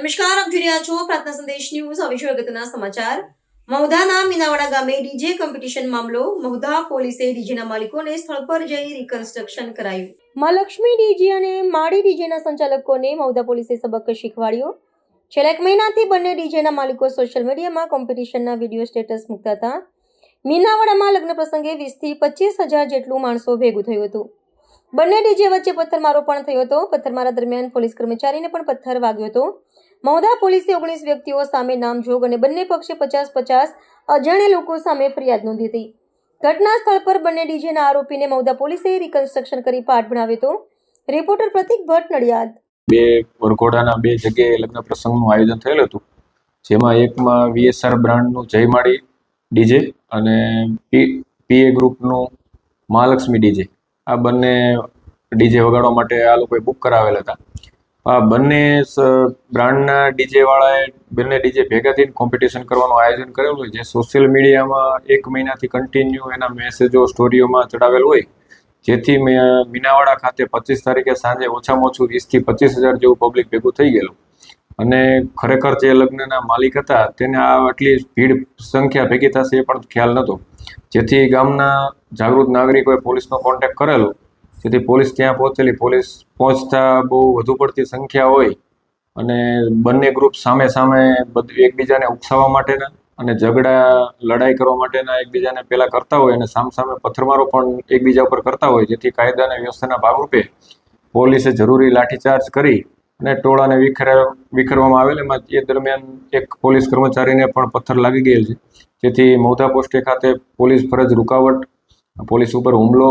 નમસ્કાર, આપ જોઈ રહ્યા છો પ્રાર્થના સંદેશ ન્યૂઝ. હવે અગત્યના સમાચાર. મહુધાના મીનાવાડા ગામે ડીજે કોમ્પિટિશન મામલો. મહુધા પોલીસે ડીજેના માલિકોને સ્થળ પર જઈ રિકન્સ્ટ્રક્શન કરાયું. મા લક્ષ્મી ડીજે અને માડી ડીજેના સંચાલકોને મહુધા પોલીસે સબક શીખવાડ્યો. છેલ્લા એક મહિનાથી બંને ડીજેના માલિકો સોશિયલ મીડિયામાં કોમ્પિટિશનના વીડિયો સ્ટેટસ મૂકતા હતા. મીનાવાડામાં લગ્ન પ્રસંગે વીસથી પચીસ હજાર જેટલું માણસો ભેગું થયું હતું. બંને ડીજે વચ્ચે પથ્થરમારો પણ થયો હતો. પથ્થરમારા દરમિયાન પોલીસ કર્મચારીને પણ પથ્થર વાગ્યો હતો. મહુધા પોલીસે ઓગણીસ વ્યક્તિઓ સામે નામજોગ અને બંને પક્ષે પચાસ પચાસ અજાણ્યા લોકો સામે ફરિયાદ નોંધી હતી. ઘટના સ્થળ પર બંને ડીજેના આરોપીને મહુધા પોલીસે રિકન્સ્ટ્રક્શન કરી પાઠ ભણાવ્યો હતો. રિપોર્ટર પ્રતિક ભટ્ટ, નડિયાદ. બે વરઘોડાના બે જગ્યાએ લગ્ન પ્રસંગનું આયોજન થયેલું હતું, જેમાં એકમાં વીએસઆર બ્રાન્ડનું જયમાળી ડીજે અને પી પીએ ગ્રુપનું મહાલક્ષ્મી ડીજે. આ બંને ડીજે વગાડવા માટે આ લોકોએ બુક કરાવેલા હતા. આ બંને બ્રાન્ડના ડીજે વાળાએ બંને ડીજે ભેગા થઈને કોમ્પિટિશન કરવાનું આયોજન કરેલું હોય, જે સોશિયલ મીડિયામાં એક મહિનાથી કન્ટિન્યુ એના મેસેજો સ્ટોરીઓમાં ચડાવેલ હોય, જેથી મીનાવાડા ખાતે પચીસ તારીખે સાંજે ઓછામાં ઓછું વીસથી પચીસ હજાર જેવું પબ્લિક ભેગું થઈ ગયેલું. અને ખરેખર જે લગ્નના માલિક હતા, તેને આ આટલી ભીડ સંખ્યા ભેગી થશે એ પણ ખ્યાલ નહોતો. જેથી ગામના જાગૃત નાગરિકોએ પોલીસનો કોન્ટેક્ટ કરેલો જેથી પોલીસ ત્યાં પહોંચેલી. પોલીસ પહોંચતા બહુ વધુ પડતી સંખ્યા હોય અને બંને ગ્રુપ સામે સામે બધું એકબીજાને ઉકસાવવા માટેના અને ઝઘડા, લડાઈ કરવા માટેના એકબીજાને પહેલાં કરતા હોય અને સામસામે પથ્થરમારો પણ એકબીજા ઉપર કરતા હોય. જેથી કાયદા અને વ્યવસ્થાના ભાગરૂપે પોલીસે જરૂરી લાઠીચાર્જ કરી અને ટોળાને વિખેર, વિખેરવામાં આવેલ. એમાં એ દરમિયાન એક પોલીસ કર્મચારીને પણ પથ્થર લાગી ગયેલ છે. જેથી મૌધા પોસ્ટે ખાતે પોલીસ ફરજ, રૂકાવટ, પોલીસ ઉપર હુમલો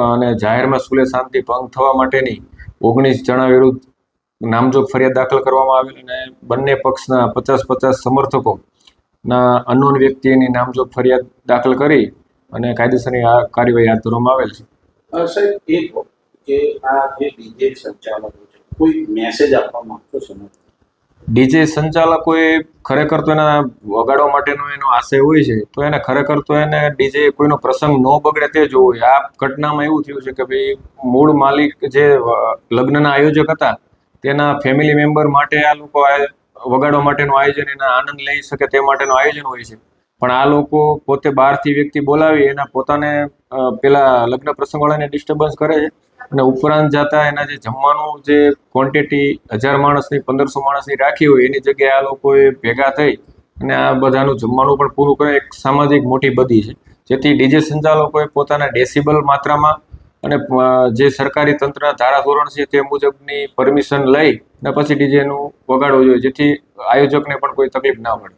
અને જાહેરમાં સુલે શાંતિ ભંગ થવા માટેની ઓગણીસ જણા વિરુદ્ધ નામજોગ ફરિયાદ દાખલ કરવામાં આવેલ અને બંને પક્ષના પચાસ પચાસ સમર્થકો ના અનનોન વ્યક્તિની નામજોગ ફરિયાદ દાખલ કરી અને કાયદેસરની આ કાર્યવાહી હાથ ધરવામાં આવેલ છે. સાહેબ, એક કે આ જે ડીજે સંચાલકો છે, કોઈ મેસેજ આપવા માંગતો છે? ડીજે સંચાલકોએ ખરેખર તો એના વગાડવા માટેનો એનો આશય હોય છે, તો એને ખરેખર તો એને ડીજે કોઈનો પ્રસંગ ન બગડે તે જોવો આ ઘટનામાં એવું થયું છે કે ભાઈ, મૂળ માલિક જે લગ્નના આયોજક હતા, તેના ફેમિલી મેમ્બર માટે આ લોકો વગાડવા માટેનું આયોજન, એના આનંદ લઈ શકે તે માટેનું આયોજન હોય છે. પણ આ લોકો પોતે બહારથી વ્યક્તિ બોલાવી, એના પોતાને પેલા લગ્ન પ્રસંગવાળાને ડિસ્ટર્બન્સ કરે છે અને ઉપરાંત જતા એના જે જમવાનું જે ક્વોન્ટિટી હજાર માણસની, પંદરસો માણસની રાખી હોય, એની જગ્યાએ આ લોકોએ ભેગા થઈ અને આ બધાનું જમવાનું પણ પૂરું કરે. એક સામાજિક મોટી બદી છે. જેથી ડીજે સંચાલકોએ પોતાના ડેસિબલ માત્રામાં અને જે સરકારી તંત્રના ધારાધોરણ છે તે મુજબની પરમિશન લઈ અને પછી ડીજેનું વગાડવું જોઈએ. જેથી આયોજકને પણ કોઈ તકલીફ ના પડે.